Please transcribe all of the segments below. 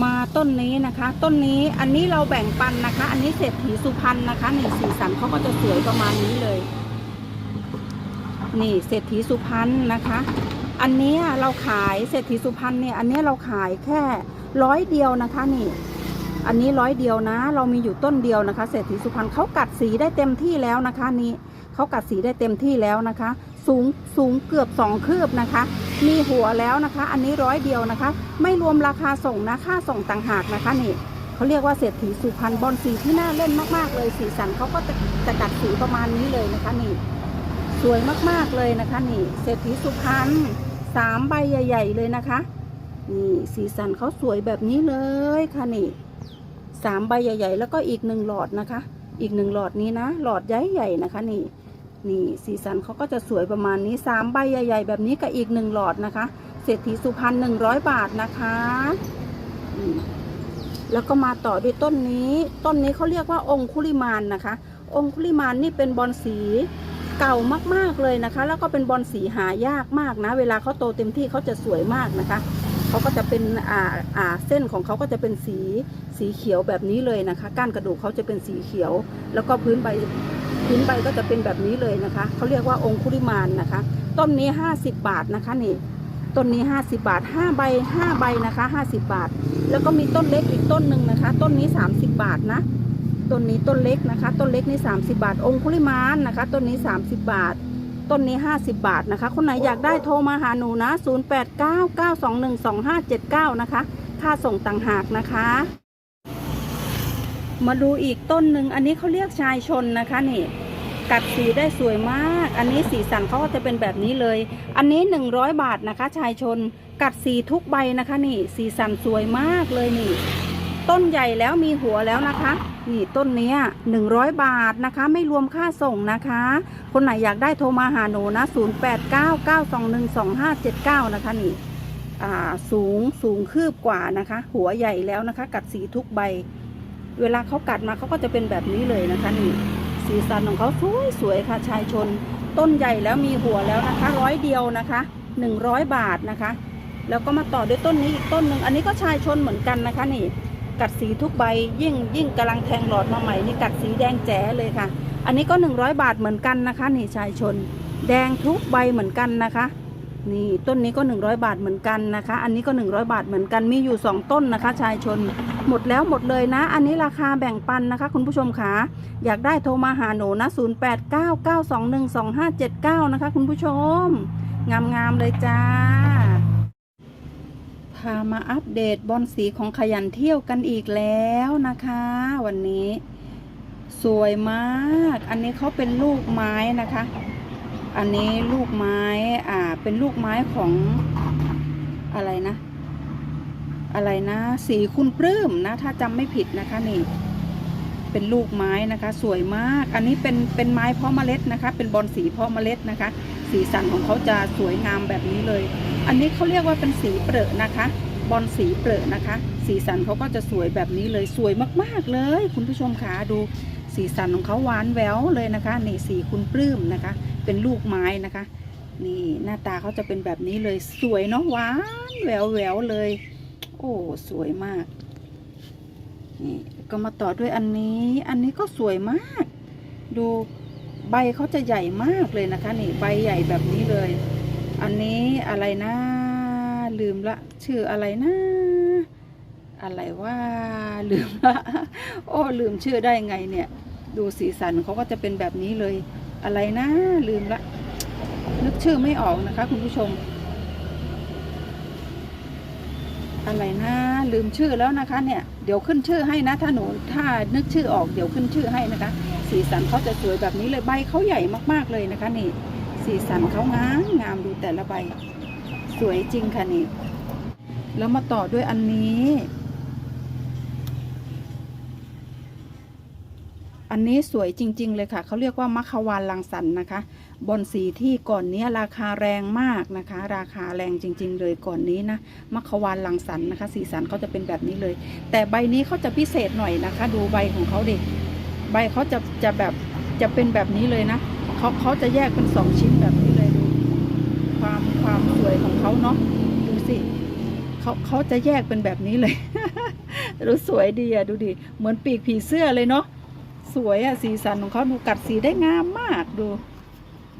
มาต้นนี้นะคะ ต้นนี้อันนี้เราแบ่งปันนะคะ อันนี้เศรษฐีสุพรรณนะคะนี่สีสันเขาก็จะสวยประมาณนี้เลย นี่เศรษฐีสุพรรณนะคะ อันนี้เราขายเศรษฐีสุพรรณเนี่ย อันนี้เราขายแค่ร้อยเดียวนะคะนี่ อันนี้ร้อยเดียวนะ เรามีอยู่ต้นเดียวนะคะ เศรษฐีสุพรรณเขากัดสีได้เต็มที่แล้วนะคะ นี่เขากัดสีได้เต็มที่แล้วนะคะ สูงสูงเกือบสองคืบนะคะ มีหัวแล้วนะคะ อันนี้ร้อยเดียวนะคะ ไม่รวมราคาส่งนะค่าส่งต่างหากนะคะนี่เขาเรียกว่าเศรษฐีสุพรรณบอลสีที่น่าเล่นมากๆเลยสีสันเขาก็จะจะกัดสีประมาณนี้เลยนะคะนี่สวยมากๆเลยนะคะนี่เศรษฐีสุพรรณสามใบใหญ่ ๆ เลยนะคะนี่สีสันเขาสวยแบบนี้เลยค่ะนี่สามใบใหญ่ ๆ แล้วก็อีกหนึ่งหลอดนะคะ อีกหนึ่งหลอดนี้นะ หลอดใหญ่ๆนะคะนี่ นี่สีสันเขาก็จะสวยประมาณนี้สามใบใหญ่ ๆ แบบนี้กับอีกหนึ่งหลอดนะคะ เศรษฐีสุพรรณหนึ่งร้อยบาทนะคะแล้วก็มาต่อด้วยต้นนี้ ต้นนี้เขาเรียกว่าองคุลิมานนะคะ องคุลิมานนี่เป็นบอลสีเก่ามากๆเลยนะคะ แล้วก็เป็นบอลสีหายากมากนะ เวลาเขาโตเต็มที่เขาจะสวยมากนะคะเขาก็จะเป็นอ่าอ่าเส้นของเขาก็จะเป็นสีสีเขียวแบบนี้เลยนะคะ ก้านกระดูกเขาจะเป็นสีเขียว แล้วก็พื้นใบ พื้นใบก็จะเป็นแบบนี้เลยนะคะเขาเรียกว่าองคุลิมานนะคะ ต้นนี้ 50 บาทนะคะนี่ต้นนี้ 50 บาท 5 ใบ 5 ใบนะคะ 50 บาท แล้วก็มีต้นเล็กอีกต้นหนึ่งนะคะ ต้นนี้ 30 บาทนะต้นนี้ต้นเล็กนะคะ ต้นเล็กนี่ 30 บาท องคุลิมานนะคะ ต้นนี้ 30 บาท ต้นนี้ 50 บาทนะคะ คนไหนอยากได้โทรมาหาหนูนะ 0899212579 นะคะ ค่าส่งต่างหากนะคะ มาดูอีกต้นหนึ่งอันนี้เขาเรียกชายชนนะคะนี่กัดสีได้สวยมาก อันนี้สีสันเขาก็จะเป็นแบบนี้เลย อันนี้ 100 บาทนะคะ ชายชน กัดสีทุกใบนะคะนี่ สีสันสวยมากเลยนี่ ต้นใหญ่แล้วมีหัวแล้วนะคะ นี่ต้นเนี้ย100 บาทนะคะ ไม่รวมค่าส่งนะคะ คนไหนอยากได้โทรมาหาหนูนะ 0899212579 นะคะนี่ อ่าสูงสูงคืบกว่านะคะ หัวใหญ่แล้วนะคะ กัดสีทุกใบ เวลาเขากัดมาเขาก็จะเป็นแบบนี้เลยนะคะนี่สีสันของเขาสวยสวยค่ะชายชน ต้นใหญ่แล้วมีหัวแล้วนะคะร้อยเดียวนะคะหนึ่งร้อยบาทนะคะ แล้วก็มาต่อด้วยต้นนี้อีกต้นหนึ่งอันนี้ก็ชายชนเหมือนกันนะคะนี่กัดสีทุกใบยิ่งยิ่งกำลังแทงหลอดมาใหม่นี่กัดสีแดงแจ๋เลยค่ะ อันนี้ก็ 100 บาทเหมือนกันนะคะนี่ชายชน แดงทุกใบเหมือนกันนะคะ นี่ต้นนี้ก็ 100 บาทเหมือนกันนะคะ อันนี้ก็ 100 บาทเหมือนกันมีอยู่ 2 ต้นนะคะ ชายชนหมดแล้วหมดเลยนะ อันนี้ราคาแบ่งปันนะคะ คุณผู้ชมคะอยากได้โทรมาหาหนูนะ 0899212579 นะคะ คุณผู้ชม งามๆเลยจ้า พามาอัปเดตบอลสีของขยันเที่ยวกันอีกแล้วนะคะ วันนี้ สวยมาก อันนี้เขาเป็นลูกไม้นะคะ อันนี้ลูกไม้อ่าเป็นลูกไม้ของอะไรนะ อะไรนะ สีคุณปลื้มนะ ถ้าจำไม่ผิดนะคะนี่ เป็นลูกไม้นะคะ สวยมาก อันนี้เป็นเป็นไม้เพาะเมล็ดนะคะ เป็นบอลสีเพาะเมล็ดนะคะ สีสันของเขาจะสวยงามแบบนี้เลย อันนี้เขาเรียกว่าเป็นสีเปรอะนะคะบอลสีเปรอะนะคะ สีสันเขาก็จะสวยแบบนี้เลยสวยมากๆเลย คุณผู้ชมคะดูสีสันของเขาหวานแววเลยนะคะนี่สีคุณปลื้มนะคะ เป็นลูกไม้นะคะ นี่หน้าตาเขาจะเป็นแบบนี้เลยสวยเนาะหวานแหววแหววเลย โอ้สวยมากนี่ก็มาต่อด้วยอันนี้ อันนี้ก็สวยมาก ดูใบเขาจะใหญ่มากเลยนะคะ นี่ใบใหญ่แบบนี้เลย อันนี้อะไรนะลืมละ ชื่ออะไรนะอะไรว่าลืมละ โอ้ลืมชื่อได้ไงเนี่ย ดูสีสันเขาก็จะเป็นแบบนี้เลย อะไรนะลืมละ นึกชื่อไม่ออกนะคะ คุณผู้ชม อะไรนะลืมชื่อแล้วนะคะ เนี่ย เดี๋ยวขึ้นชื่อให้นะ ถ้าหนูถ้านึกชื่อออกเดี๋ยวขึ้นชื่อให้นะคะ สีสันเขาจะสวยแบบนี้เลยใบเขาใหญ่มากๆเลยนะคะ นี่ สีสันเขางามงามดูแต่ละใบ สวยจริงค่ะนี่แล้วมาต่อด้วยอันนี้ อันนี้สวยจริง ๆ เลยค่ะ เขาเรียกว่ามัคควานลังสันนะคะ บอนสีที่ก่อนนี้ราคาแรงมากนะคะ ราคาแรงจริง ๆ เลยก่อนนี้นะมัคควานลังสันนะคะ สีสันเขาจะเป็นแบบนี้เลย แต่ใบนี้เขาจะพิเศษหน่อยนะคะ ดูใบของเขาดิใบเขาจะจะแบบจะเป็นแบบนี้เลยนะเขาเขาจะแยกเป็นสองชิ้นแบบนี้เลยดูความความสวยของเขาเนาะดูสิเขาเขาจะแยกเป็นแบบนี้เลย ดูสวยดีอะดูดิเหมือนปีกผีเสื้อเลยเนาะ สวยอะสีสันของเขาดูกัดสีได้งามมากดู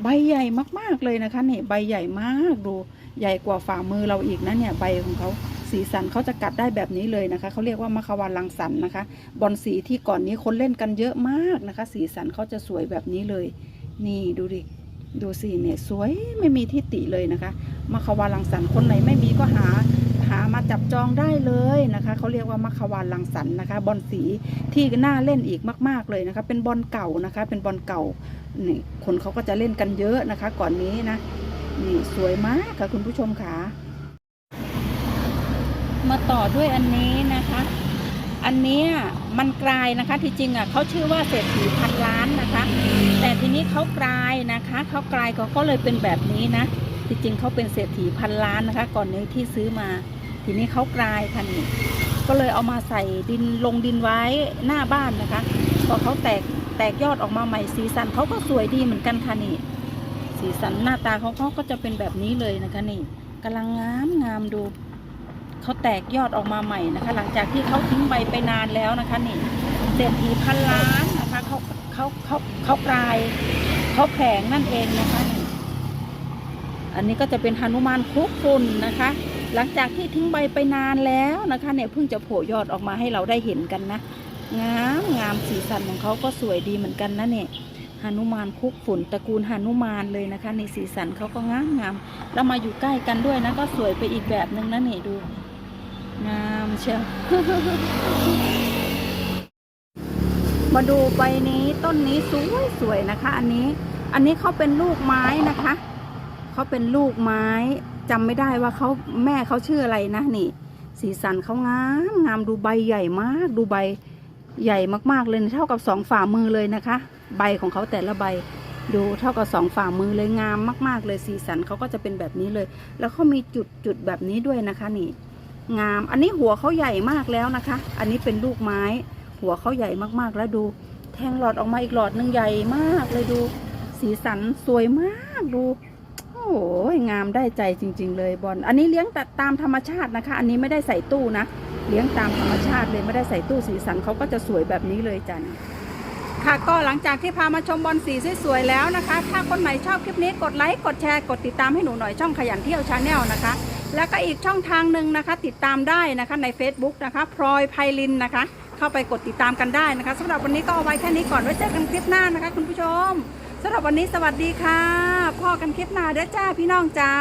ใบใหญ่มากๆเลยนะคะนี่ใบใหญ่มากดู ใหญ่กว่าฝ่ามือเราอีกนะเนี่ยใบของเขาสีสันเขาจะกัดได้แบบนี้เลยนะคะเขาเรียกว่ามะขวานลังสันนะคะ บอลสีที่ก่อนนี้คนเล่นกันเยอะมากนะคะ สีสันเขาจะสวยแบบนี้เลย นี่ดูดิดูสิเนี่ยสวยไม่มีที่ติเลยนะคะมะขวานลังสันคนไหนไม่มีก็หาหามา จองได้เลยนะคะเขาเรียกว่ามะขวานลังสันนะคะ บอลสีที่น่าเล่นอีกมาก ๆเลยนะคะ เป็นบอลเก่านะคะ เป็นบอลเก่านี่คนเขาก็จะเล่นกันเยอะนะคะ ก่อนนี้นะนี่สวยมากค่ะคุณผู้ชมค่ะมาต่อด้วยอันนี้นะคะ อันนี้มันกลายนะคะที่จริงอะเขาชื่อว่าเศรษฐีพันล้านนะคะ แต่ทีนี้เขากลายนะคะเขากลายก็ก็เลยเป็นแบบนี้นะที่จริงเขาเป็นเศรษฐีพันล้านนะคะ ก่อนนี้ที่ซื้อมา ทีนี้เขากลายค่ะนี่ก็เลยเอามาใส่ดินลงดินไว้หน้าบ้านนะคะพอเขาแตกแตกยอดออกมาใหม่สีสันเขาก็สวยดีเหมือนกันค่ะนี่ สีสันหน้าตาเขาเขาก็จะเป็นแบบนี้เลยนะคะนี่กำลังงามงามดูเขาแตกยอดออกมาใหม่นะคะ หลังจากที่เขาทิ้งใบไปนานแล้วนะคะนี่เศรษฐีพันล้านนะคะเขาเขาเขาเขากลายเขาแผงนั่นเองนะคะนี่อันนี้ก็จะเป็นหนุมานคุกฝุ่นนะคะ หลังจากที่ทิ้งใบไปนานแล้วนะคะเนี่ยเพิ่งจะโผล่ยอดออกมาให้เราได้เห็นกันนะ งามงามสีสันของเขาก็สวยดีเหมือนกันนะเนี่ยหนุมานคุกฝุ่นตระกูลหนุมานเลยนะคะ ในสีสันเขาก็งามงามแล้วมาอยู่ใกล้กันด้วยนะก็สวยไปอีกแบบหนึ่งนะเนี่ยดูงามเชียวมาดูใบนี้ต้นนี้สวยสวยนะคะ อันนี้ อันนี้เขาเป็นลูกไม้นะคะเขาเป็นลูกไม้ จำไม่ได้ว่าเขาแม่เขาชื่ออะไรนะนี่ สีสันเขางามงามดูใบใหญ่มากดูใบใหญ่มากๆเลยเท่ากับสองฝ่ามือเลยนะคะ ใบของเขาแต่ละใบดูเท่ากับสองฝ่ามือเลยงามมาก ๆ เลยสีสันเขาก็จะเป็นแบบนี้เลย แล้วเขามีจุดจุดแบบนี้ด้วยนะคะนี่ งามอันนี้หัวเขาใหญ่มากแล้วนะคะ อันนี้เป็นลูกไม้ หัวเขาใหญ่มากๆแล้วดู แทงหลอดออกมาอีกหลอดหนึ่งใหญ่มากเลยดู สีสันสวยมากดู โอ้โหงามได้ใจจริง ๆ เลยบอล อันนี้เลี้ยงตตามธรรมชาตินะคะ อันนี้ไม่ได้ใส่ตู้นะ เลี้ยงตามธรรมชาติเลยไม่ได้ใส่ตู้สีสันเขาก็จะสวยแบบนี้เลยจันค่ะก็หลังจากที่พามาชมบอลสีสวยๆแล้วนะคะ ถ้าคนไหนชอบคลิปนี้กดไลค์กดแชร์กดติดตามให้หนูหน่อยช่องขยันเที่ยวชาแนลนะคะ แล้วก็อีกช่องทางหนึ่งนะคะ ติดตามได้นะคะใน Facebook นะคะพลอยไพลินนะคะ เข้าไปกดติดตามกันได้นะคะสำหรับวันนี้ก็เอาไว้แค่นี้ก่อนไว้เจอกันคลิปหน้านะคะ คุณผู้ชม สำหรับวันนี้สวัสดีค่ะพ่อกันคลิปหน้าเด้อจ้าพี่น้องจ้า